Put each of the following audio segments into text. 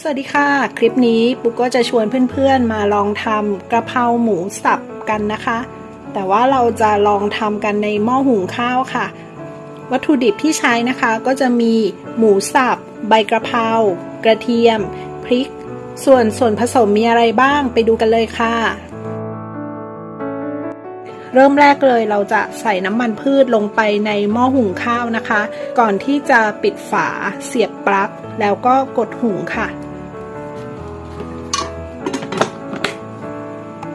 สวัสดีค่ะ คลิปนี้ปุ๊กก็จะชวนเพื่อนๆมาลองทำกระเพราหมูสับกันนะคะ แต่ว่าเราจะลองทำกันในหม้อหุงข้าวค่ะ วัตถุดิบที่ใช้นะคะก็จะมีหมูสับ ใบกระเพรากระเทียม พริก ส่วนส่วนผสมมีอะไรบ้างไปดูกันเลยค่ะ เริ่มแรกเลยเราจะใส่น้ำมันพืชลงไปในหม้อหุงข้าวนะคะ ก่อนที่จะปิดฝาเสียบปลั๊กแล้วก็กดหุงค่ะ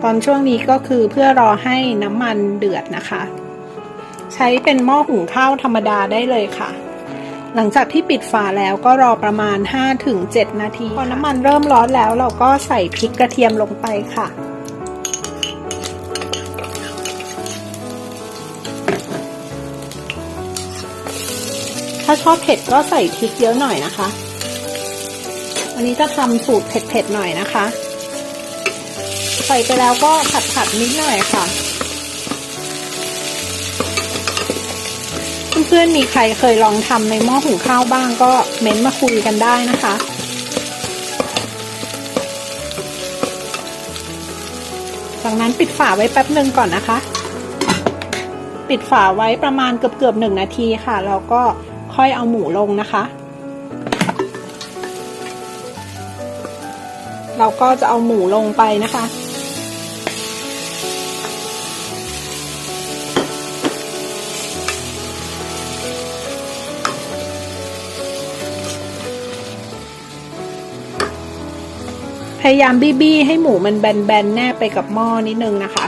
ตอนช่วงนี้ก็คือเพื่อรอให้น้ำมันเดือดนะคะ ใช้เป็นหม้อหุงข้าวธรรมดาได้เลยค่ะ หลังจากที่ปิดฝาแล้วก็รอประมาณ 5-7 นาที พอน้ำมันเริ่มร้อนแล้วเราก็ใส่พริกกระเทียมลงไปค่ะถ้าชอบเผ็ดก็ใส่พริกเยอะหน่อยนะคะ วันนี้จะทำสูตรเผ็ดๆหน่อยนะคะ ใส่ไปแล้วก็ผัดๆนิดหน่อยค่ะ เพื่อนๆมีใครเคยลองทำในหม้อหุงข้าวบ้างก็เม้นมาคุยกันได้นะคะจากนั้นปิดฝาไว้แป๊บหนึ่งก่อนนะคะ ปิดฝาไว้ประมาณเกือบๆหนึ่งนาทีค่ะ แล้วก็ค่อยเอาหมูลงนะคะ เราก็จะเอาหมูลงไปนะคะ ยายามบี้ๆให้หมูมันแบนๆ แนบไปกับหม้อนิดนึงนะคะ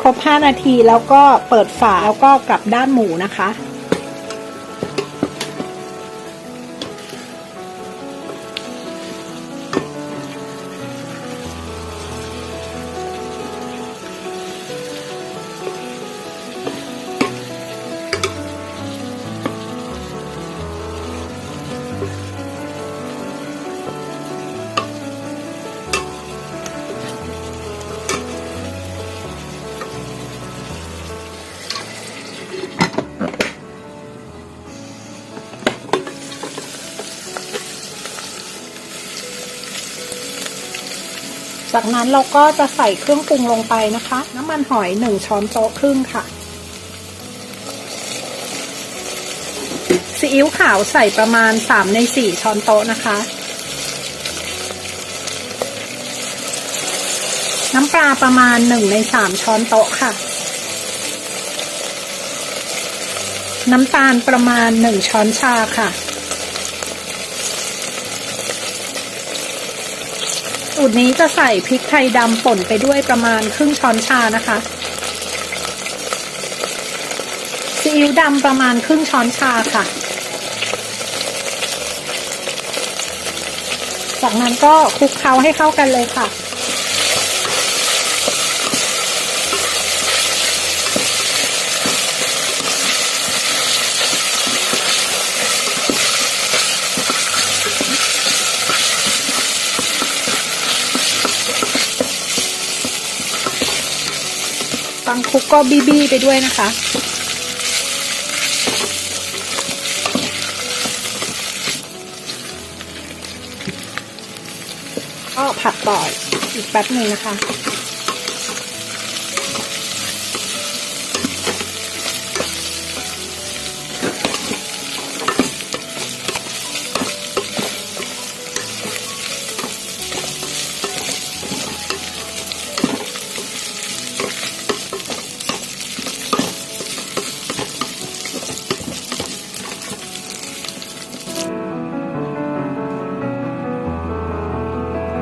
ครบ 5 นาทีแล้วก็เปิดฝาแล้วก็กลับด้านหมูนะคะ จากนั้นเราก็จะใส่เครื่องปรุงลงไปนะคะ น้ำมันหอย 1 ช้อนโต๊ะครึ่งค่ะ ซีอิ๊วขาวใส่ประมาณ 3 ใน 4 ช้อนโต๊ะนะคะ น้ำปลาประมาณ 1 ใน 3 ช้อนโต๊ะค่ะ น้ำตาลประมาณ 1 ช้อนชาค่ะ สูตรนี้จะใส่พริกไทยดำป่นไปด้วยประมาณครึ่งช้อนชานะคะซีอิ๊วดำประมาณครึ่งช้อนชาค่ะ จากนั้นก็คลุกเคล้าให้เข้ากันเลยค่ะ ฟังคุกก็บีบีไปด้วยนะคะ ก็ผัดต่ออีกแป๊บหนึ่งนะคะ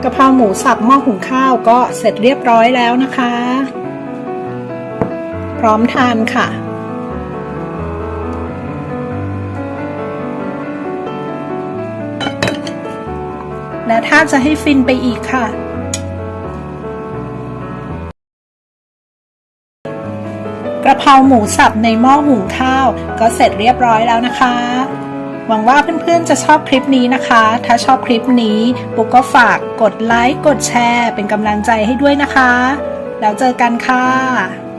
กะเพราหมูสับหม้อหุงข้าวก็เสร็จเรียบร้อยแล้วนะคะ พร้อมทานค่ะและถ้าจะให้ฟินไปอีกค่ะ กระเพราหมูสับในหม้อหุงข้าวก็เสร็จเรียบร้อยแล้วนะคะ หวังว่าเพื่อนๆจะชอบคลิปนี้นะคะ ถ้าชอบคลิปนี้ปุ๊กก็ฝากกดไลค์ กดแชร์ เป็นกำลังใจให้ด้วยนะคะ แล้วเจอกันค่ะ